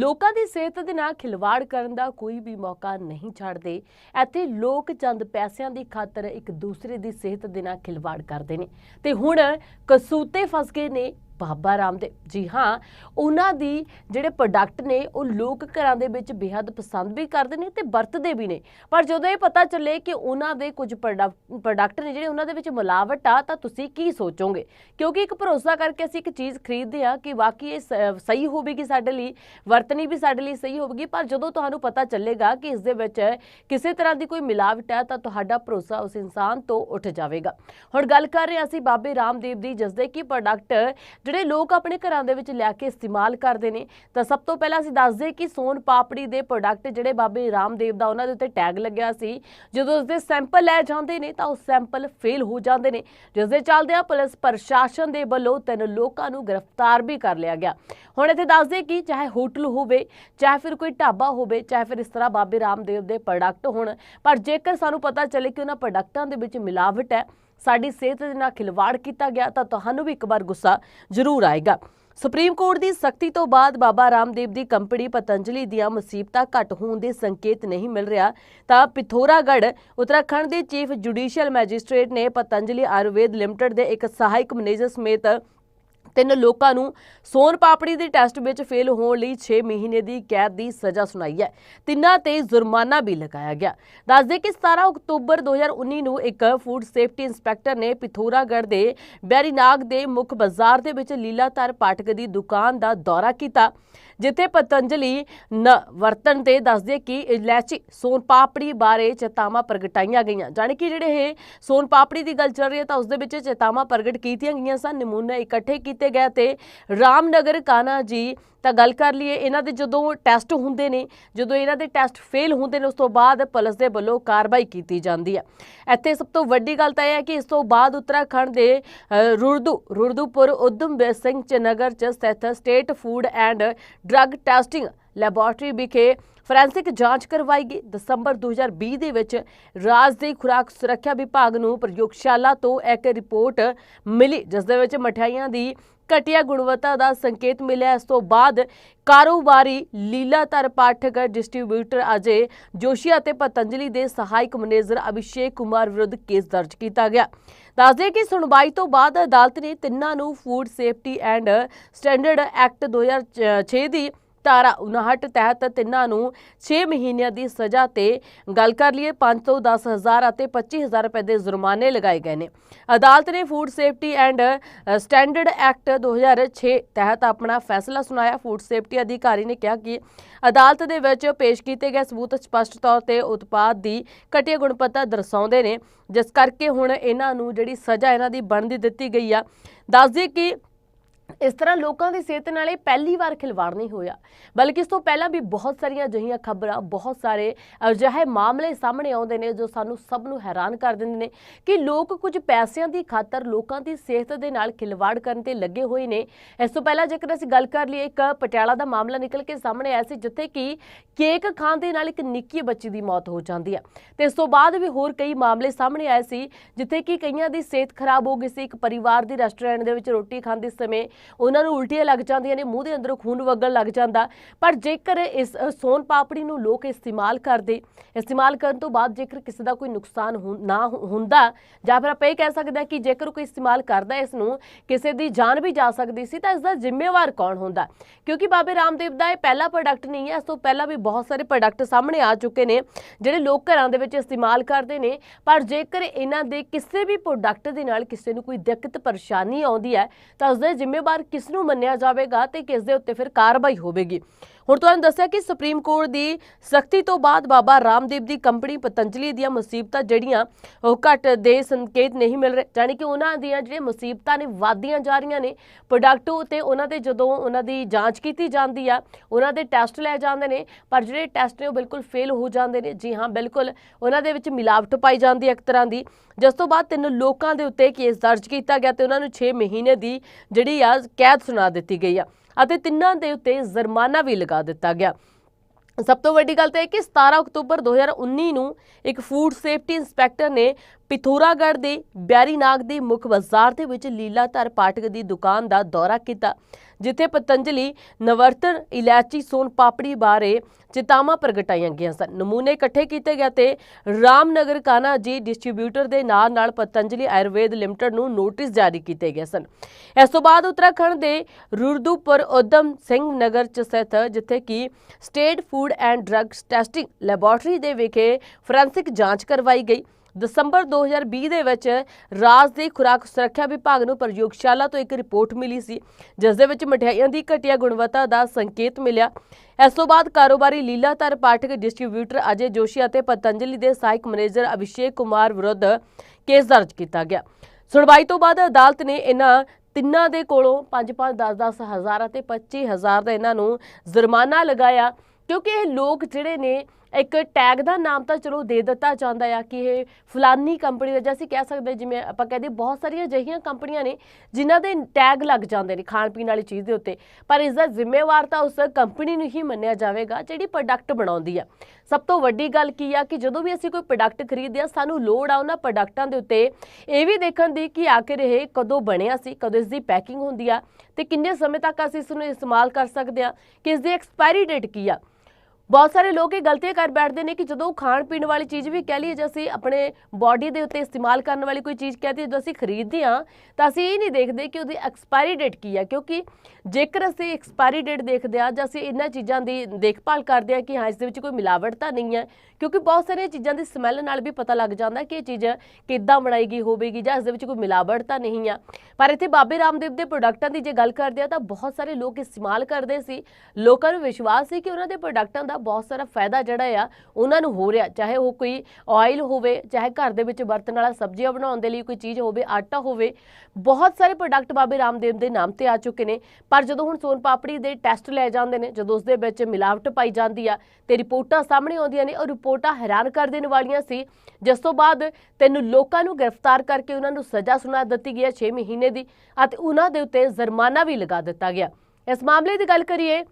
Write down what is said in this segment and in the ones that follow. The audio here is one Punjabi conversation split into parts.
ਲੋਕਾਂ ਦੀ ਸਿਹਤ ਦੇ ਨਾਲ ਖਿਲਵਾੜ ਕਰਨ ਦਾ ਕੋਈ ਵੀ ਮੌਕਾ ਨਹੀਂ ਛੱਡਦੇ। ਇੱਥੇ ਲੋਕ ਚੰਦ ਪੈਸਿਆਂ ਦੀ ਖਾਤਰ ਇੱਕ ਦੂਸਰੇ ਦੀ ਸਿਹਤ ਦੇ ਨਾਲ ਖਿਲਵਾੜ ਕਰਦੇ ਨੇ। ਤੇ ਹੁਣ ਕਸੂਤੇ ਫਸ ਗਏ ਨੇ ਬਾਬਾ ਰਾਮਦੇਵ ਜੀ ਹਾਂ, ਉਹਨਾਂ ਦੀ ਜਿਹੜੇ ਪ੍ਰੋਡਕਟ ਨੇ, ਉਹ ਲੋਕ ਘਰਾਂ ਦੇ ਵਿੱਚ ਬੇहद ਪਸੰਦ ਵੀ ਕਰਦੇ ਨੇ ਤੇ ਵਰਤਦੇ ਵੀ ਨੇ। ਪਰ ਜਦੋਂ ਇਹ ਪਤਾ ਚੱਲੇ ਕਿ ਉਹਨਾਂ ਦੇ ਕੁਝ ਪ੍ਰੋਡਕਟ ਨੇ ਜਿਹੜੇ ਉਹਨਾਂ ਦੇ ਵਿੱਚ ਮਿਲਾਵਟ ਆ, ਤਾਂ ਤੁਸੀਂ ਕੀ ਸੋਚੋਗੇ? ਕਿਉਂਕਿ ਇੱਕ ਭਰੋਸਾ ਕਰਕੇ ਅਸੀਂ ਇੱਕ ਚੀਜ਼ ਖਰੀਦਦੇ ਆ ਕਿ ਵਾਕਈ ਇਹ ਸ- ਸਹੀ ਹੋਵੇਗੀ ਸਾਡੇ ਲਈ, ਵਰਤਣੀ ਵੀ ਸਾਡੇ ਲਈ ਸਹੀ ਹੋਵੇਗੀ, ਪਰ ਜਦੋਂ ਤੁਹਾਨੂੰ ਪਤਾ ਚੱਲੇਗਾ ਕਿ ਇਸ ਦੇ ਵਿੱਚ ਕਿਸੇ ਤਰ੍ਹਾਂ ਦੀ ਕੋਈ ਮਿਲਾਵਟ ਹੈ ਤਾਂ ਤੁਹਾਡਾ ਭਰੋਸਾ ਉਸ ਇਨਸਾਨ ਤੋਂ ਉੱਠ ਜਾਵੇਗਾ। ਹੁਣ ਗੱਲ ਕਰ ਰਹੇ ਹਾਂ ਅਸੀਂ ਬਾਬੇ ਰਾਮਦੇਵ ਦੀ ਜਿਸ ਦੇ ਕੀ ਪ੍ਰੋਡਕਟ ਜਿਹੜੇ ਲੋਕ ਆਪਣੇ ਘਰਾਂ ਦੇ ਵਿੱਚ ਲਿਆ ਕੇ ਇਸਤੇਮਾਲ ਕਰਦੇ ਨੇ, ਤਾਂ ਸਭ ਤੋਂ ਪਹਿਲਾਂ ਅਸੀਂ ਦੱਸਦੇ ਕਿ ਸੋਨ ਪਾਪੜੀ ਦੇ ਪ੍ਰੋਡਕਟ ਜਿਹੜੇ ਬਾਬੇ ਰਾਮਦੇਵ ਦਾ ਉਹਨਾਂ ਦੇ ਉੱਤੇ ਟੈਗ ਲੱਗਿਆ ਸੀ। ਜਦੋਂ ਉਸਦੇ ਸੈਂਪਲ ਲੈ ਜਾਂਦੇ ਨੇ, ਤਾਂ ਉਹ ਸੈਂਪਲ ਫੇਲ ਹੋ ਜਾਂਦੇ ਨੇ। ਜਿਸ ਦੇ ਚੱਲਦਿਆਂ ਪੁਲਿਸ ਪ੍ਰਸ਼ਾਸਨ ਦੇ ਵੱਲੋਂ ਤਿੰਨ ਲੋਕਾਂ ਨੂੰ ਗ੍ਰਿਫਤਾਰ ਵੀ ਕਰ ਲਿਆ ਗਿਆ। ਹੁਣ ਇੱਥੇ ਦੱਸਦੇ ਕਿ ਚਾਹੇ ਹੋਟਲ ਹੋਵੇ, ਚਾਹੇ ਫਿਰ ਕੋਈ ਢਾਬਾ ਹੋਵੇ, ਚਾਹੇ ਫਿਰ ਇਸ ਤਰ੍ਹਾਂ ਬਾਬੇ ਰਾਮਦੇਵ ਦੇ ਪ੍ਰੋਡਕਟ ਹੋਣ, ਪਰ ਜੇਕਰ ਸਾਨੂੰ ਪਤਾ ਚੱਲੇ ਕਿ ਉਹਨਾਂ ਪ੍ਰੋਡਕਟਾਂ ਦੇ ਵਿੱਚ ਮਿਲਾਵਟ ਹੈ ਸਾਡੀ ਸਿਹਤ ਦੇ ਨਾਲ ਖਿਲਵਾੜ ਕੀਤਾ ਗਿਆ ਤਾਂ ਤੁਹਾਨੂੰ ਵੀ ਇੱਕ ਵਾਰ ਗੁੱਸਾ ਜ਼ਰੂਰ ਆਏਗਾ। ਸੁਪਰੀਮ ਕੋਰਟ ਦੀ ਸਖਤੀ ਤੋਂ ਬਾਅਦ ਬਾਬਾ ਰਾਮਦੇਵ ਦੀ ਕੰਪਨੀ ਪਤੰਜਲੀ ਦੀਆਂ ਮੁਸੀਬਤਾਂ ਘੱਟ ਹੋਣ ਦੇ ਸੰਕੇਤ ਨਹੀਂ ਮਿਲ ਰਿਹਾ, ਤਾਂ ਪਿਥੋਰਾਗੜ ਉੱਤਰਾਖੰਡ ਦੇ ਚੀਫ ਜੁਡੀਸ਼ੀਅਲ ਮੈਜਿਸਟ੍ਰੇਟ ਨੇ ਪਤੰਜਲੀ ਆਯੁਰਵੇਦ ਲਿਮਟਿਡ ਦੇ ਇੱਕ ਸਹਾਇਕ ਮੈਨੇਜਰ ਸਮੇਤ ਤਿੰਨ ਲੋਕਾਂ ਨੂੰ ਸੋਨ ਪਾਪੜੀ ਦੇ ਟੈਸਟ ਵਿੱਚ ਫੇਲ ਹੋਣ ਲਈ 6 ਮਹੀਨੇ ਦੀ ਕੈਦ ਦੀ ਸਜ਼ਾ ਸੁਣਾਈ ਹੈ। ਤਿੰਨਾਂ ਤੇ ਜੁਰਮਾਨਾ ਵੀ ਲਗਾਇਆ ਗਿਆ। ਦੱਸਦੇ ਕਿ 17 ਅਕਤੂਬਰ 2019 ਨੂੰ ਇੱਕ ਫੂਡ ਸੇਫਟੀ ਇੰਸਪੈਕਟਰ ਨੇ ਪਿਥੋਰਾਗੜ੍ਹ ਦੇ ਬੈਰੀਨਾਗ ਦੇ ਮੁੱਖ ਬਾਜ਼ਾਰ ਦੇ ਵਿੱਚ ਲੀਲਾਧਰ ਪਾਠਕ ਦੀ ਦੁਕਾਨ ਦਾ ਦੌਰਾ ਕੀਤਾ, ਜਿੱਥੇ ਪਤੰਜਲੀ ਨ ਵਰਤਨ ਤੇ ਦੱਸਦੇ ਕਿ ਇਲਾਇਚੀ ਸੋਨ ਪਾਪੜੀ ਬਾਰੇ ਚੇਤਾਵਾਂ ਪ੍ਰਗਟਾਈਆਂ ਗਈਆਂ। ਜਾਣੀ ਕਿ ਜਿਹੜੇ ਇਹ ਸੋਨ ਪਾਪੜੀ ਦੀ ਗੱਲ ਚੱਲ ਰਹੀ ਹੈ ਤਾਂ ਉਸ ਦੇ ਵਿੱਚ ਚੇਤਾਵਾਂ ਪ੍ਰਗਟ ਕੀਤੀਆਂ ਗਈਆਂ ਸਨ। ਨਮੂਨੇ ਇਕੱਠੇ ਕੀਤੇ ਗਏ ਤੇ ਰਾਮਨਗਰ ਕਾਨਾ ਜੀ ਤਾਂ ਗੱਲ ਕਰ ਲਈਏ ਇਹਨਾਂ ਦੇ ਜਦੋਂ ਟੈਸਟ ਹੁੰਦੇ ਨੇ ਜਦੋਂ ਇਹਨਾਂ ਦੇ ਟੈਸਟ ਫੇਲ ਹੁੰਦੇ ਨੇ ਉਸ ਤੋਂ ਬਾਅਦ ਪੁਲਿਸ ਦੇ ਵੱਲੋਂ ਕਾਰਵਾਈ ਕੀਤੀ ਜਾਂਦੀ ਹੈ। ਇੱਥੇ ਸਭ ਤੋਂ ਵੱਡੀ ਗੱਲ ਤਾਂ ਇਹ ਹੈ ਕਿ ਇਸ ਤੋਂ ਬਾਅਦ ਉੱਤਰਾਖੰਡ ਦੇ ਅ, ਰੁਰਦੂ ਰੁਰਦੂਪੁਰ ਉਦਮ ਸਿੰਘ ਚ ਨਗਰ ਚ ਸਥਿਤ state food and drug testing laboratory ਵਿਖੇ ਫੋਰੈਂਸਿਕ ਜਾਂਚ ਕਰਵਾਈ ਗਈ ਦਸੰਬਰ 2020 ਦੇ ਵਿੱਚ ਰਾਜ ਦੇ ਖੁਰਾਕ ਸੁਰੱਖਿਆ ਵਿਭਾਗ ਨੂੰ ਪ੍ਰਯੋਗਸ਼ਾਲਾ ਤੋਂ ਇੱਕ ਰਿਪੋਰਟ ਮਿਲੀ, ਜਿਸ ਦੇ ਵਿੱਚ ਮਠਿਆਈਆਂ ਦੀ ਘਟੀਆ ਗੁਣਵੱਤਾ ਦਾ ਸੰਕੇਤ ਮਿਲਿਆ। ਇਸ ਤੋਂ ਬਾਅਦ ਕਾਰੋਬਾਰੀ ਲੀਲਾਧਰ ਪਾਠਕ ਡਿਸਟ੍ਰੀਬਿਊਟਰ ਅਜੇ ਜੋਸ਼ੀ ਅਤੇ ਪਤੰਜਲੀ ਦੇ ਸਹਾਇਕ ਮੈਨੇਜਰ ਅਭਿਸ਼ੇਕ ਕੁਮਾਰ ਵਿਰੁੱਧ ਕੇਸ ਦਰਜ ਕੀਤਾ ਗਿਆ। ਦੱਸਦੇ ਕਿ ਸੁਣਵਾਈ ਤੋਂ ਬਾਅਦ ਅਦਾਲਤ ਨੇ ਤਿੰਨਾਂ ਨੂੰ food safety and standard act 2006 ਦੀ ਧਾਰਾ 59 ਤਹਿਤ ਤਿੰਨਾਂ ਨੂੰ 6 ਮਹੀਨਿਆਂ ਦੀ ਸਜ਼ਾ ਤੇ ਗੱਲ ਕਰ ਲਈਏ 5 ਤੋਂ 10000 ਅਤੇ 25000 ਰੁਪਏ ਦੇ ਜੁਰਮਾਨੇ ਲਗਾਏ ਗਏ ਨੇ। ਅਦਾਲਤ ਨੇ food safety and standard act 2006 ਤਹਿਤ ਆਪਣਾ ਫੈਸਲਾ ਸੁਣਾਇਆ। ਫੂਡ ਸੇਫਟੀ ਅਧਿਕਾਰੀ ਨੇ ਕਿਹਾ ਕਿ ਅਦਾਲਤ ਦੇ ਵਿੱਚ ਪੇਸ਼ ਕੀਤੇ ਗਏ ਸਬੂਤ ਸਪਸ਼ਟ ਤੌਰ ਤੇ ਉਤਪਾਦ ਦੀ ਘਟੀਆ ਗੁਣਵੱਤਾ ਦਰਸਾਉਂਦੇ ਨੇ। ਜਿਸ ਕਰਕੇ ਹੁਣ ਇਹਨਾਂ ਨੂੰ ਜਿਹੜੀ ਸਜ਼ਾ ਇਹਨਾਂ ਦੀ ਬਣਦੀ ਦਿੱਤੀ ਗਈ ਆ। ਦੱਸਦੀ ਕਿ ਇਸ ਤਰ੍ਹਾਂ ਲੋਕਾਂ ਦੀ ਸਿਹਤ ਨਾਲ ਇਹ ਪਹਿਲੀ ਵਾਰ ਖਿਲਵਾੜ ਨਹੀਂ ਹੋਇਆ। ਬਲਕਿ ਇਸ ਤੋਂ ਪਹਿਲਾਂ ਵੀ ਬਹੁਤ ਸਾਰੀਆਂ ਅਜਿਹੀਆਂ ਖਬਰਾਂ, ਬਹੁਤ ਸਾਰੇ ਅਜਿਹੇ ਮਾਮਲੇ ਸਾਹਮਣੇ ਆਉਂਦੇ ਨੇ ਜੋ ਸਾਨੂੰ ਸਭ ਨੂੰ ਹੈਰਾਨ ਕਰ ਦਿੰਦੇ ਨੇ ਕਿ ਲੋਕ ਕੁਝ ਪੈਸਿਆਂ ਦੀ ਖਾਤਰ ਲੋਕਾਂ ਦੀ ਸਿਹਤ ਦੇ ਨਾਲ ਖਿਲਵਾੜ ਕਰਨ ਤੇ ਲੱਗੇ ਹੋਏ ਨੇ। ਇਸ ਤੋਂ ਪਹਿਲਾਂ ਜੇਕਰ ਅਸੀਂ ਗੱਲ ਕਰ ਲਈਏ, ਇੱਕ ਪਟਿਆਲਾ ਦਾ ਮਾਮਲਾ ਨਿਕਲ ਕੇ ਸਾਹਮਣੇ ਆਇਆ ਸੀ, ਜਿੱਥੇ ਕਿ ਕੇਕ ਖਾਣ ਦੇ ਨਾਲ ਇੱਕ ਨਿੱਕੀ ਬੱਚੀ ਦੀ ਮੌਤ ਹੋ ਜਾਂਦੀ ਹੈ। ਤੇ ਇਸ ਤੋਂ ਬਾਅਦ ਵੀ ਹੋਰ ਕਈ ਮਾਮਲੇ ਸਾਹਮਣੇ ਆਏ ਸੀ, ਜਿੱਥੇ ਕਿ ਕਈਆਂ ਦੀ ਸਿਹਤ ਖਰਾਬ ਹੋ ਗਈ ਸੀ। ਇੱਕ ਪਰਿਵਾਰ ਦੀ ਰੈਸਟੋਰੈਂਟ ਦੇ ਵਿੱਚ ਰੋਟੀ ਖਾਂਦੇ ਸਮੇਂ ਉਹਨਾਂ ਨੂੰ ਉਲਟੀਆਂ ਲੱਗ ਜਾਂਦੀਆਂ ਨੇ, ਮੂੰਹ ਦੇ ਅੰਦਰੋਂ ਖੂਨ ਵਗਣ ਲੱਗ ਜਾਂਦਾ। ਪਰ ਜੇਕਰ ਇਸ ਸੋਨ ਪਾਪੜੀ ਨੂੰ ਲੋਕ ਇਸਤੇਮਾਲ ਕਰਦੇ, ਇਸਤੇਮਾਲ ਕਰਨ ਤੋਂ ਬਾਅਦ ਜੇਕਰ ਕਿਸੇ ਦਾ ਕੋਈ ਨੁਕਸਾਨ ਹੁ- ਨਾ ਹੁੰਦਾ, ਜਾਂ ਫਿਰ ਆਪਾਂ ਇਹ ਕਹਿ ਸਕਦੇ ਹਾਂ ਕਿ ਜੇਕਰ ਕੋਈ ਇਸਤੇਮਾਲ ਕਰਦਾ ਇਸ ਨੂੰ, ਕਿਸੇ ਦੀ ਜਾਨ ਵੀ ਜਾ ਸਕਦੀ ਸੀ, ਤਾਂ ਇਸ ਦਾ ਜ਼ਿੰਮੇਵਾਰ ਕੌਣ ਹੁੰਦਾ? ਕਿਉਂਕਿ ਬਾਬੇ ਰਾਮਦੇਵ ਦਾ ਇਹ ਪਹਿਲਾ ਪ੍ਰੋਡਕਟ ਨਹੀਂ ਹੈ, ਇਸ ਤੋਂ ਪਹਿਲਾਂ ਵੀ ਬਹੁਤ ਸਾਰੇ ਪ੍ਰੋਡਕਟ ਸਾਹਮਣੇ ਆ ਚੁੱਕੇ ਨੇ, ਜਿਹੜੇ ਲੋਕ ਘਰਾਂ ਦੇ ਵਿੱਚ ਇਸਤੇਮਾਲ ਕਰਦੇ ਨੇ। ਪਰ ਜੇਕਰ ਇਹਨਾਂ ਦੇ ਕਿਸੇ ਵੀ ਪ੍ਰੋਡਕਟ ਦੇ ਨਾਲ ਕਿਸੇ ਨੂੰ ਕੋਈ ਦਿੱਕਤ, ਪਰੇਸ਼ਾਨੀ ਆਉਂਦੀ ਹੈ, ਤਾਂ ਉਸ ਦਾ ਜ਼ਿੰਮੇਵਾਰ ਕਿਸ ਨੂੰ ਮੰਨਿਆ ਜਾਵੇਗਾ ਤੇ ਕਿਸ ਦੇ ਉੱਤੇ ਫਿਰ ਕਾਰਵਾਈ ਹੋਵੇਗੀ। ਹੁਣ ਤੁਹਾਨੂੰ ਦੱਸਿਆ ਕਿ ਸੁਪਰੀਮ ਕੋਰਟ ਦੀ ਸਖਤੀ ਤੋਂ ਬਾਅਦ ਬਾਬਾ ਰਾਮਦੇਵ ਦੀ ਕੰਪਨੀ ਪਤੰਜਲੀ ਦੀਆਂ ਮੁਸੀਬਤਾਂ ਜਿਹੜੀਆਂ, ਉਹ ਘਟ ਦੇ ਸੰਕੇਤ ਨਹੀਂ ਮਿਲ ਰਹੇ। ਜਾਣੀ ਕਿ ਉਹਨਾਂ ਦੀਆਂ ਜਿਹੜੀਆਂ ਮੁਸੀਬਤਾਂ ਨੇ, ਵਾਧੀਆਂ ਜਾ ਰਹੀਆਂ ਨੇ ਪ੍ਰੋਡਕਟ ਉਤੇ ਉਹਨਾਂ ਦੇ ਜਦੋਂ ਉਹਨਾਂ ਦੀ ਜਾਂਚ ਕੀਤੀ ਜਾਂਦੀ ਆ, ਉਹਨਾਂ ਦੇ ਟੈਸਟ ਲਏ ਜਾਂਦੇ ਨੇ, ਪਰ ਜਿਹੜੇ ਟੈਸਟ ਨੇ ਉਹ ਬਿਲਕੁਲ ਫੇਲ ਹੋ ਜਾਂਦੇ ਨੇ। ਜੀ ਹਾਂ, ਬਿਲਕੁਲ ਉਹਨਾਂ ਦੇ ਵਿੱਚ ਮਿਲਾਵਟ ਪਾਈ ਜਾਂਦੀ ਹੈ ਇੱਕ ਤਰ੍ਹਾਂ ਦੀ। ਜਿਸ ਤੋਂ ਬਾਅਦ ਤਿੰਨ ਲੋਕਾਂ ਦੇ ਉੱਤੇ ਕੇਸ ਦਰਜ ਕੀਤਾ ਗਿਆ ਤੇ ਉਹਨਾਂ ਨੂੰ 6 ਮਹੀਨੇ ਦੀ ਜਿਹੜੀ ਆ ਕੈਦ ਸੁਣਾ ਦਿੱਤੀ ਗਈ ਆ। ਅਤੇ ਤਿੰਨਾਂ ਦੇ ਉੱਤੇ ਜੁਰਮਾਨਾ ਵੀ ਲਗਾ ਦਿੱਤਾ ਗਿਆ। ਸਭ ਤੋਂ ਵੱਡੀ ਗੱਲ ਤਾਂ ਇਹ ਕਿ 17 ਅਕਤੂਬਰ 2019 ਨੂੰ ਇੱਕ ਫੂਡ ਸੇਫਟੀ ਇੰਸਪੈਕਟਰ ਨੇ ਪਿਥੋਰਾਗੜ੍ਹ ਦੇ ਬਿਆਰੀਨਾਗ ਦੇ ਮੁੱਖ ਬਾਜ਼ਾਰ ਦੇ ਵਿੱਚ ਲੀਲਾਧਰ ਪਾਠਕ ਦੀ ਦੁਕਾਨ ਦਾ ਦੌਰਾ ਕੀਤਾ, ਜਿੱਥੇ ਪਤੰਜਲੀ, ਨਵਰਤਨ, ਇਲਾਚੀ, ਸੋਨ ਪਾਪੜੀ ਬਾਰੇ ਚਿਤਾਵਾਂ ਪ੍ਰਗਟਾਈਆਂ ਗਈਆਂ ਸਨ। ਨਮੂਨੇ ਇਕੱਠੇ ਕੀਤੇ ਗਏ ਤੇ ਰਾਮਨਗਰ ਕਾਨਾ ਜੀ ਡਿਸਟ੍ਰੀਬਿਊਟਰ ਦੇ ਨਾਲ ਨਾਲ ਪਤੰਜਲੀ ਆਯੁਰਵੇਦ ਲਿਮਟਿਡ ਨੂੰ ਨੋਟਿਸ ਜਾਰੀ ਕੀਤੇ ਗਏ ਸਨ। ਇਸ ਤੋਂ ਬਾਅਦ ਉੱਤਰਾਖੰਡ ਦੇ ਰੁਰਦੂਪੁਰ ਉਦਮ ਸਿੰਘ ਨਗਰ ਚ ਸਥਿਤ, ਜਿੱਥੇ ਕਿ state food and drugs testing laboratory ਦੇ ਵਿਖੇ ਫੋਰੈਂਸਿਕ ਜਾਂਚ ਕਰਵਾਈ ਗਈ। ਦਸੰਬਰ 2020 ਦੇ ਵਿੱਚ ਰਾਜ ਦੇ ਖੁਰਾਕ ਸੁਰੱਖਿਆ ਵਿਭਾਗ ਨੂੰ ਪ੍ਰਯੋਗਸ਼ਾਲਾ ਤੋਂ ਇੱਕ ਰਿਪੋਰਟ ਮਿਲੀ ਸੀ, ਜਿਸ ਦੇ ਵਿੱਚ ਮਠਿਆਈਆਂ ਦੀ ਘਟੀਆ ਗੁਣਵੱਤਾ ਦਾ ਸੰਕੇਤ ਮਿਲਿਆ। ਇਸ ਤੋਂ ਬਾਅਦ ਕਾਰੋਬਾਰੀ ਲੀਲਾਧਰ ਪਾਠਕ ਡਿਸਟ੍ਰੀਬਿਊਟਰ ਅਜੇ ਜੋਸ਼ੀ ਅਤੇ ਪਤੰਜਲੀ ਦੇ ਸਹਾਇਕ ਮੈਨੇਜਰ ਅਭਿਸ਼ੇਕ ਕੁਮਾਰ ਵਿਰੁੱਧ ਕੇਸ ਦਰਜ ਕੀਤਾ ਗਿਆ। ਸੁਣਵਾਈ ਤੋਂ ਬਾਅਦ ਅਦਾਲਤ ਨੇ ਇਹਨਾਂ ਤਿੰਨਾਂ ਦੇ ਕੋਲੋਂ 5-5 10-10 ਹਜ਼ਾਰ ਅਤੇ 25 ਹਜ਼ਾਰ ਦਾ ਇਹਨਾਂ ਨੂੰ ਜੁਰਮਾਨਾ ਲਗਾਇਆ, ਕਿਉਂਕਿ ਇਹ ਲੋਕ ਜਿਹੜੇ ਨੇ ਇੱਕ ਟੈਗ ਦਾ ਨਾਮ ਤਾਂ ਚਲੋ ਦੇ ਦਿੱਤਾ ਜਾਂਦਾ ਆ ਕਿ ਇਹ ਫਲਾਨੀ ਕੰਪਨੀ ਦਾ, ਜਾਂ ਅਸੀਂ ਕਹਿ ਸਕਦੇ ਜਿਵੇਂ ਆਪਾਂ ਕਹਦੇ ਬਹੁਤ ਸਾਰੀਆਂ ਅਜਿਹੀਆਂ ਕੰਪਨੀਆਂ ਨੇ ਜਿਨ੍ਹਾਂ ਦੇ ਟੈਗ ਲੱਗ ਜਾਂਦੇ ਨੇ ਖਾਣ ਪੀਣ ਵਾਲੀ ਚੀਜ਼ ਦੇ ਉੱਤੇ। ਪਰ ਇਸ ਦਾ ਜ਼ਿੰਮੇਵਾਰ ਤਾਂ ਉਸ ਕੰਪਨੀ ਨੂੰ ਹੀ ਮੰਨਿਆ ਜਾਵੇਗਾ ਜਿਹੜੀ ਪ੍ਰੋਡਕਟ ਬਣਾਉਂਦੀ ਆ। ਸਭ ਤੋਂ ਵੱਡੀ ਗੱਲ ਕੀ ਆ ਕਿ ਜਦੋਂ ਵੀ ਅਸੀਂ ਕੋਈ ਪ੍ਰੋਡਕਟ ਖਰੀਦਦੇ ਆ, ਸਾਨੂੰ ਲੋੜ ਆ ਉਹਨਾਂ ਪ੍ਰੋਡਕਟਾਂ ਦੇ ਉੱਤੇ ਇਹ ਵੀ ਦੇਖਣ ਦੀ ਕਿ ਆਖਿਰ ਇਹ ਕਦੋਂ ਬਣਿਆ ਸੀ, ਕਦੋਂ ਇਸ ਦੀ ਪੈਕਿੰਗ ਹੁੰਦੀ ਆ ਤੇ ਕਿੰਨੇ ਸਮੇਂ ਤੱਕ ਅਸੀਂ ਇਸ ਨੂੰ ਇਸਤੇਮਾਲ ਕਰ ਸਕਦੇ ਆ, ਕਿ ਇਸ ਦੀ ਐਕਸਪਾਇਰੀ ਡੇਟ ਕੀ ਆ। ਬਹੁਤ ਸਾਰੇ ਲੋਕ ਇਹ ਗਲਤੀਆਂ ਕਰ ਬੈਠਦੇ ਨੇ ਕਿ ਜਦੋਂ ਖਾਣ ਪੀਣ ਵਾਲੀ ਚੀਜ਼ ਵੀ ਕਹਿ ਲਈਏ ਜੇ ਅਸੀਂ ਆਪਣੇ ਬਾਡੀ ਦੇ ਉੱਤੇ ਇਸਤੇਮਾਲ ਕਰਨ ਵਾਲੀ ਕੋਈ ਚੀਜ਼ ਕਹਦੇ ਜਦੋਂ ਅਸੀਂ ਖਰੀਦਦੇ ਹਾਂ, ਤਾਂ ਅਸੀਂ ਇਹ ਨਹੀਂ ਦੇਖਦੇ ਕਿ ਉਹਦੀ ਐਕਸਪਾਇਰੀ ਡੇਟ ਕੀ ਹੈ, ਕਿਉਂਕਿ ਜੇਕਰ ਅਸੀਂ ਐਕਸਪਾਇਰੀ ਡੇਟ ਦੇਖਦੇ ਹਾਂ ਜਾਂ ਅਸੀਂ ਇਹਨਾਂ ਚੀਜ਼ਾਂ ਦੀ ਦੇਖਭਾਲ ਕਰਦੇ ਹਾਂ ਕਿ ਹਾਂ, ਇਸ ਦੇ ਵਿੱਚ ਕੋਈ ਮਿਲਾਵਟ ਤਾਂ ਨਹੀਂ ਹੈ, ਕਿਉਂਕਿ ਬਹੁਤ ਸਾਰੀਆਂ ਚੀਜ਼ਾਂ ਦੀ ਸਮੈਲ ਨਾਲ ਵੀ ਪਤਾ ਲੱਗ ਜਾਂਦਾ ਕਿ ਇਹ ਚੀਜ਼ ਕਿੱਦਾਂ ਬਣਾਈ ਗਈ ਹੋਵੇਗੀ ਜਾਂ ਇਸ ਦੇ ਵਿੱਚ ਕੋਈ ਮਿਲਾਵਟ ਤਾਂ ਨਹੀਂ ਆ ਪਰ ਇੱਥੇ ਬਾਬੇ ਰਾਮਦੇਵ ਦੇ ਪ੍ਰੋਡਕਟਾਂ ਦੀ ਜੇ ਗੱਲ ਕਰਦੇ ਆ ਤਾਂ ਬਹੁਤ ਸਾਰੇ ਲੋਕ ਇਸਤੇਮਾਲ ਕਰਦੇ ਸੀ, ਲੋਕਾਂ ਨੂੰ ਵਿਸ਼ਵਾਸ ਸੀ ਕਿ ਉਹਨਾਂ ਦੇ ਪ੍ਰੋਡਕਟਾਂ ਦਾ ਬਹੁਤ ਸਾਰਾ ਫਾਇਦਾ ਜਿਹੜਾ ਆ, ਉਹਨਾਂ ਨੂੰ ਹੋ ਰਿਹਾ। ਚਾਹੇ ਉਹ ਕੋਈ ਆਇਲ ਹੋਵੇ, ਚਾਹੇ ਘਰ ਦੇ ਵਿੱਚ ਵਰਤਣ ਵਾਲਾ ਸਬਜ਼ੀਆਂ ਬਣਾਉਣ ਦੇ ਲਈ ਕੋਈ ਚੀਜ਼ ਹੋਵੇ, ਆਟਾ ਹੋਵੇ, ਬਹੁਤ ਸਾਰੇ ਪ੍ਰੋਡਕਟ ਬਾਬੇ ਰਾਮਦੇਵ ਦੇ ਨਾਮ ਤੇ ਆ ਚੁੱਕੇ ਨੇ। ਪਰ ਜਦੋਂ ਹੁਣ ਸੋਨ ਪਾਪੜੀ ਦੇ ਟੈਸਟ ਲੈ ਜਾਂਦੇ ਨੇ, ਜਦੋਂ ਉਸ ਦੇ ਵਿੱਚ ਮਿਲਾਵਟ ਪਾਈ ਜਾਂਦੀ ਆ ਤੇ ਰਿਪੋਰਟਾਂ ਸਾਹਮਣੇ ਆਉਂਦੀਆਂ ਨੇ, ਉਹ ਰਿਪੋਰਟਾਂ ਹੈਰਾਨ ਕਰ ਦੇਣ ਵਾਲੀਆਂ ਸੀ। ਜਿਸ ਤੋਂ ਬਾਅਦ ਤੈਨੂੰ ਲੋਕਾਂ ਨੂੰ ਗ੍ਰਿਫਤਾਰ ਕਰਕੇ ਉਹਨਾਂ ਨੂੰ ਸਜ਼ਾ ਸੁਣਾ ਦਿੱਤੀ ਗਈ ਹੈ 6 ਮਹੀਨੇ ਦੀ ਅਤੇ ਉਹਨਾਂ ਦੇ ਉੱਤੇ ਜੁਰਮਾਨਾ ਵੀ ਲਗਾ ਦਿੱਤਾ ਗਿਆ। ਇਸ ਮਾਮਲੇ ਦੀ ਗੱਲ ਕਰੀਏ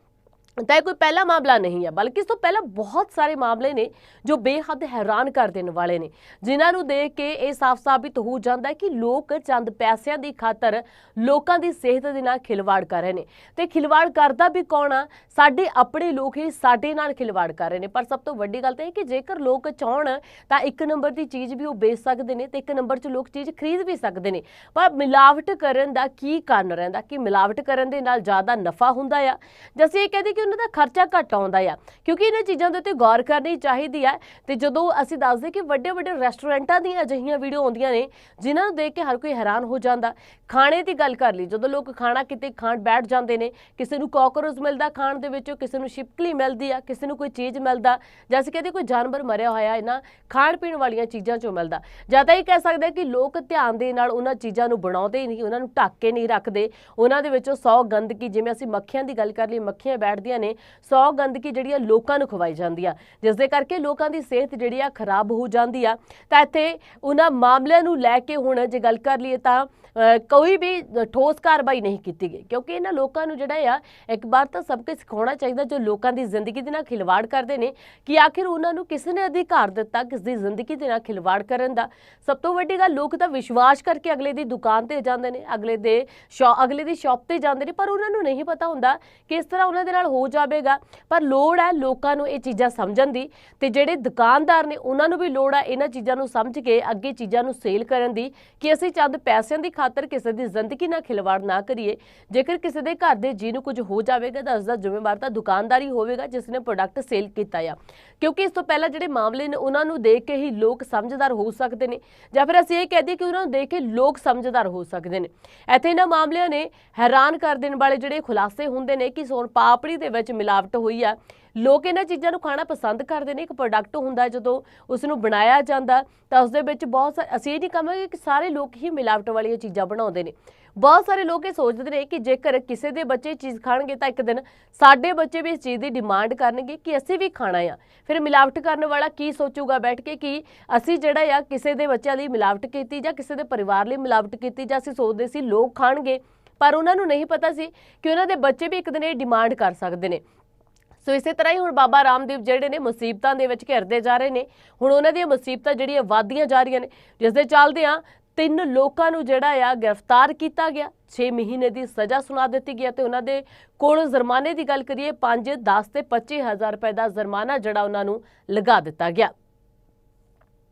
ਤਾਂ ਇਹ ਕੋਈ ਪਹਿਲਾ ਮਾਮਲਾ ਨਹੀਂ ਹੈ, ਬਲਕਿ ਇਸ ਤੋਂ ਪਹਿਲਾਂ ਬਹੁਤ ਸਾਰੇ ਮਾਮਲੇ ਨੇ ਜੋ ਬੇਹੱਦ ਹੈਰਾਨ ਕਰ ਦੇਣ ਵਾਲੇ ਨੇ, ਜਿਨ੍ਹਾਂ ਨੂੰ ਦੇਖ ਕੇ ਇਹ ਸਾਫ਼ ਸਾਬਿਤ ਹੋ ਜਾਂਦਾ ਹੈ ਕਿ ਲੋਕ ਚੰਦ ਪੈਸਿਆਂ ਦੀ ਖਾਤਰ ਲੋਕਾਂ ਦੀ ਸਿਹਤ ਦੇ ਨਾਲ ਖਿਲਵਾੜ ਕਰ ਰਹੇ ਨੇ। ਤੇ ਖਿਲਵਾੜ ਕਰਦਾ ਵੀ ਕੌਣ ਆ? ਸਾਡੇ ਆਪਣੇ ਲੋਕ ਹੀ ਸਾਡੇ ਨਾਲ ਖਿਲਵਾੜ ਕਰ ਰਹੇ ਨੇ। ਪਰ ਸਭ ਤੋਂ ਵੱਡੀ ਗੱਲ ਤਾਂ ਇਹ ਕਿ ਜੇਕਰ ਲੋਕ ਚਾਹਣ, ਤਾਂ ਇੱਕ ਨੰਬਰ ਦੀ ਚੀਜ਼ ਵੀ ਉਹ ਵੇਚ ਸਕਦੇ ਨੇ ਤੇ ਇੱਕ ਨੰਬਰ 'ਚ ਲੋਕ ਚੀਜ਼ ਖਰੀਦ ਵੀ ਸਕਦੇ ਨੇ। ਪਰ ਮਿਲਾਵਟ ਕਰਨ ਦਾ ਕੀ ਕਾਰਨ ਰਹਿੰਦਾ? ਕਿ ਮਿਲਾਵਟ ਕਰਨ ਦੇ ਨਾਲ ਜ਼ਿਆਦਾ ਨਫਾ ਹੁੰਦਾ ਆ? ਜੈਸੇ ਇਹ ਕਹਦੇ ਕਿ ਉਹਨਾਂ ਦਾ ਖਰਚਾ ਘੱਟ ਆਉਂਦਾ ਆ। ਕਿਉਂਕਿ ਇਹਨਾਂ ਚੀਜ਼ਾਂ ਦੇ ਉੱਤੇ ਗੌਰ ਕਰਨੀ ਚਾਹੀਦੀ ਹੈ ਤੇ ਜਦੋਂ ਅਸੀਂ ਦੱਸਦੇ ਕਿ ਵੱਡੇ ਵੱਡੇ ਰੈਸਟੋਰੈਂਟਾਂ ਦੀਆਂ ਅਜਿਹੀਆਂ ਵੀਡੀਓ ਆਉਂਦੀਆਂ ਨੇ, ਜਿਨ੍ਹਾਂ ਨੂੰ ਦੇਖ ਕੇ ਹਰ ਕੋਈ ਹੈਰਾਨ ਹੋ ਜਾਂਦਾ। ਖਾਣੇ ਦੀ ਗੱਲ ਕਰ ਲਈ, ਜਦੋਂ ਲੋਕ ਖਾਣਾ ਕਿਤੇ ਖਾਣ ਬੈਠ ਜਾਂਦੇ ਨੇ, ਕਿਸੇ ਨੂੰ ਕਾਕਰੋਚ ਮਿਲਦਾ ਖਾਣ ਦੇ ਵਿੱਚੋਂ, ਕਿਸੇ ਨੂੰ ਛਿਪਕਲੀ ਮਿਲਦੀ ਆ, ਕਿਸੇ ਨੂੰ ਕੋਈ ਚੀਜ਼ ਮਿਲਦਾ, ਜਾਂ ਅਸੀਂ ਕਹਿੰਦੇ ਕੋਈ ਜਾਨਵਰ ਮਰਿਆ ਹੋਇਆ ਇਹਨਾਂ ਖਾਣ ਪੀਣ ਵਾਲੀਆਂ ਚੀਜ਼ਾਂ ਚੋਂ ਮਿਲਦਾ। ਜਾਂ ਤਾਂ ਇਹ ਕਹਿ ਸਕਦੇ ਹਾਂ ਕਿ ਲੋਕ ਧਿਆਨ ਦੇ ਨਾਲ ਉਹਨਾਂ ਚੀਜ਼ਾਂ ਨੂੰ ਬਣਾਉਂਦੇ ਨਹੀਂ, ਉਹਨਾਂ ਨੂੰ ਢੱਕ ਕੇ ਨਹੀਂ ਰੱਖਦੇ। ਉਹਨਾਂ ਦੇ ਵਿੱਚੋਂ 100 ਗੰਦਗੀ, ਜਿਵੇਂ ਅਸੀਂ ਮੱਖੀਆਂ ਦੀ ਗੱਲ ਕਰ ਲਈ, ਮੱਖੀਆਂ ਬੈਠਦੀਆਂ ਨੇ, ਸੌ ਗੰਦਗੀ ਜਿਹੜੀ ਆ ਲੋਕਾਂ ਨੂੰ ਖਵਾਈ ਜਾਂਦੀ ਆ। ਜਿਸ ਦੇ ਕਰਕੇ ਲੋਕਾਂ ਦੀ ਸਿਹਤ ਜਿਹੜੀ ਆ ਖਰਾਬ ਹੋ ਜਾਂਦੀ ਆ। ਤਾਂ ਇੱਥੇ ਉਹਨਾਂ ਮਾਮਲਿਆਂ ਨੂੰ ਲੈ ਕੇ ਹੁਣ ਜੇ ਗੱਲ ਕਰ ਲਈਏ ਤਾਂ ਕੋਈ ਵੀ ਠੋਸ ਕਾਰਵਾਈ ਨਹੀਂ ਕੀਤੀ ਗਈ। ਕਿਉਂਕਿ ਇਹਨਾਂ ਲੋਕਾਂ ਨੂੰ ਜਿਹੜਾ ਆ, ਇੱਕ ਵਾਰ ਤਾਂ ਸਭ ਕੁਝ ਸਿਖਾਉਣਾ ਚਾਹੀਦਾ ਜੋ ਲੋਕਾਂ ਦੀ ਜ਼ਿੰਦਗੀ ਦੇ ਨਾਲ ਖਿਲਵਾੜ ਕਰਦੇ ਨੇ ਕਿ ਆਖਿਰ ਉਹਨਾਂ ਨੂੰ ਕਿਸ ਨੇ ਅਧਿਕਾਰ ਦਿੱਤਾ, ਕਿਸ ਦੀ ਜ਼ਿੰਦਗੀ ਦੇ ਨਾਲ ਖਿਲਵਾੜ ਕਰਨ ਦਾ। ਸਭ ਤੋਂ ਵੱਡੀ ਗੱਲ, ਲੋਕ ਤਾਂ ਵਿਸ਼ਵਾਸ ਕਰਕੇ ਅਗਲੇ ਦੀ ਦੁਕਾਨ ਤੇ ਜਾਂਦੇ ਨੇ, ਅਗਲੇ ਦੇ ਸ਼ੌ, ਅਗਲੇ ਦੀ ਸ਼ਾਪ ਤੇ ਜਾਂਦੇ ਨੇ, ਪਰ ਉਹਨਾਂ ਨੂੰ ਨਹੀਂ ਪਤਾ ਹੁੰਦਾ ਕਿ ਇਸ ਤਰ੍ਹਾਂ ਉਹਨਾਂ ਦੇ ਨਾਲ ਹੋ ਜਾਵੇਗਾ। ਪਰ ਲੋੜ ਹੈ ਲੋਕਾਂ ਨੂੰ ਇਹ ਚੀਜ਼ਾਂ ਸਮਝਣ ਦੀ ਤੇ ਜਿਹੜੇ ਦੁਕਾਨਦਾਰ ਨੇ ਉਹਨਾਂ ਨੂੰ ਵੀ ਲੋੜ ਹੈ ਇਹਨਾਂ ਚੀਜ਼ਾਂ ਨੂੰ ਸਮਝ ਕੇ ਅੱਗੇ ਚੀਜ਼ਾਂ ਨੂੰ ਸੇਲ ਕਰਨ ਦੀ ਕਿ ਅਸੀਂ ਚੰਦ ਪੈਸਿਆਂ ਦੀ ਖਾਤਰ ਕਿਸੇ ਦੀ ਜ਼ਿੰਦਗੀ ਨਾਲ ਖਿਲਵਾੜ ਨਾ ਕਰੀਏ। ਜੇਕਰ ਕਿਸੇ ਦੇ ਘਰ ਦੇ ਜੀ ਨੂੰ ਕੁਝ ਹੋ ਜਾਵੇਗਾ ਤਾਂ ਉਸ ਦਾ ਜ਼ਿੰਮੇਵਾਰ ਤਾਂ ਦੁਕਾਨਦਾਰੀ ਹੋਵੇਗਾ ਜਿਸ ਨੇ ਪ੍ਰੋਡਕਟ ਸੇਲ ਕੀਤਾ ਆ। ਕਿਉਂਕਿ ਇਸ ਤੋਂ ਪਹਿਲਾਂ ਜਿਹੜੇ ਮਾਮਲੇ ਨੇ ਉਹਨਾਂ ਨੂੰ ਦੇਖ ਕੇ ਹੀ ਲੋਕ ਸਮਝਦਾਰ ਹੋ ਸਕਦੇ ਨੇ ਜਾਂ ਫਿਰ ਅਸੀਂ ਇਹ ਕਹਿ ਦਈਏ ਕਿ ਉਹਨਾਂ ਨੂੰ ਦੇਖ ਕੇ ਲੋਕ ਸਮਝਦਾਰ ਹੋ ਸਕਦੇ ਨੇ। ਇੱਥੇ ਇਹਨਾਂ ਮਾਮਲਿਆਂ ਨੇ ਹੈਰਾਨ ਕਰ ਦੇਣ ਵਾਲੇ ਜਿਹੜੇ ਖੁਲਾਸੇ ਹੁੰਦੇ ਨੇ ਕਿ ਸੋਨ ਪਾਪੜੀ ਦੇ ਵਿੱਚ ਮਿਲਾਵਟ ਹੋਈ ਆ। ਲੋਕ ਇਹਨਾਂ ਚੀਜ਼ਾਂ ਨੂੰ ਖਾਣਾ ਪਸੰਦ ਕਰਦੇ ਨੇ, ਇੱਕ ਪ੍ਰੋਡਕਟ ਹੁੰਦਾ ਜਦੋਂ ਉਸ ਨੂੰ ਬਣਾਇਆ ਜਾਂਦਾ, ਤਾਂ ਉਸ ਦੇ ਵਿੱਚ ਬਹੁਤ ਸਾਰੇ ਅਸੀਂ ਇਹ ਨਹੀਂ ਕਹਾਂਗੇ ਕਿ ਸਾਰੇ ਲੋਕ ਹੀ ਮਿਲਾਵਟ ਵਾਲੀਆਂ ਚੀਜ਼ਾਂ ਬਣਾਉਂਦੇ ਨੇ। ਬਹੁਤ ਸਾਰੇ ਲੋਕ ਇਹ ਸੋਚਦੇ ਨੇ ਕਿ ਜੇਕਰ ਕਿਸੇ ਦੇ ਬੱਚੇ ਚੀਜ਼ ਖਾਣਗੇ, ਤਾਂ ਇੱਕ ਦਿਨ ਸਾਡੇ ਬੱਚੇ ਵੀ ਇਸ ਚੀਜ਼ ਦੀ ਡਿਮਾਂਡ ਕਰਨਗੇ ਕਿ ਅਸੀਂ ਵੀ ਖਾਣਾ ਆ। ਫਿਰ ਮਿਲਾਵਟ ਕਰਨ ਵਾਲਾ ਕੀ ਸੋਚੂਗਾ ਬੈਠ ਕੇ ਕਿ ਅਸੀਂ ਜਿਹੜਾ ਆ, ਕਿਸੇ ਦੇ ਬੱਚਿਆਂ ਲਈ ਮਿਲਾਵਟ ਕੀਤੀ ਜਾਂ ਕਿਸੇ ਦੇ ਪਰਿਵਾਰ ਲਈ ਮਿਲਾਵਟ ਕੀਤੀ ਜਾਂ ਅਸੀਂ ਸੋਚਦੇ ਸੀ ਲੋਕ ਖਾਣਗੇ ਪਰ ਉਹਨਾਂ ਨੂੰ ਨਹੀਂ ਪਤਾ ਸੀ ਕਿ ਉਹਨਾਂ ਦੇ ਬੱਚੇ ਵੀ ਇੱਕ ਦਿਨ ਇਹ ਡਿਮਾਂਡ ਕਰ ਸਕਦੇ ਨੇ। ਸੋ ਇਸੇ ਤਰ੍ਹਾਂ ਹੀ ਹੁਣ ਬਾਬਾ ਰਾਮਦੇਵ ਜਿਹੜੇ ਨੇ ਮੁਸੀਬਤਾਂ ਦੇ ਵਿੱਚ ਘਿਰਦੇ ਜਾ ਰਹੇ ਨੇ। ਹੁਣ ਉਹਨਾਂ ਦੀਆਂ ਮੁਸੀਬਤਾਂ ਜਿਹੜੀਆਂ ਵਧਦੀਆਂ ਜਾ ਰਹੀਆਂ ਨੇ। ਜਿਸ ਦੇ ਚੱਲਦੇ ਆ ਤਿੰਨ ਲੋਕਾਂ ਨੂੰ ਜਿਹੜਾ ਆ ਗ੍ਰਿਫਤਾਰ ਕੀਤਾ ਗਿਆ। 6 ਮਹੀਨੇ ਦੀ ਸਜ਼ਾ ਸੁਣਾ ਦਿੱਤੀ ਗਈ ਤੇ ਉਹਨਾਂ ਦੇ ਕੋਲ ਜੁਰਮਾਨੇ ਦੀ ਗੱਲ ਕਰੀਏ 5 10 ਤੇ 25000 ਰੁਪਏ ਦਾ ਜੁਰਮਾਨਾ ਜਿਹੜਾ ਉਹਨਾਂ ਨੂੰ ਲਗਾ ਦਿੱਤਾ ਗਿਆ।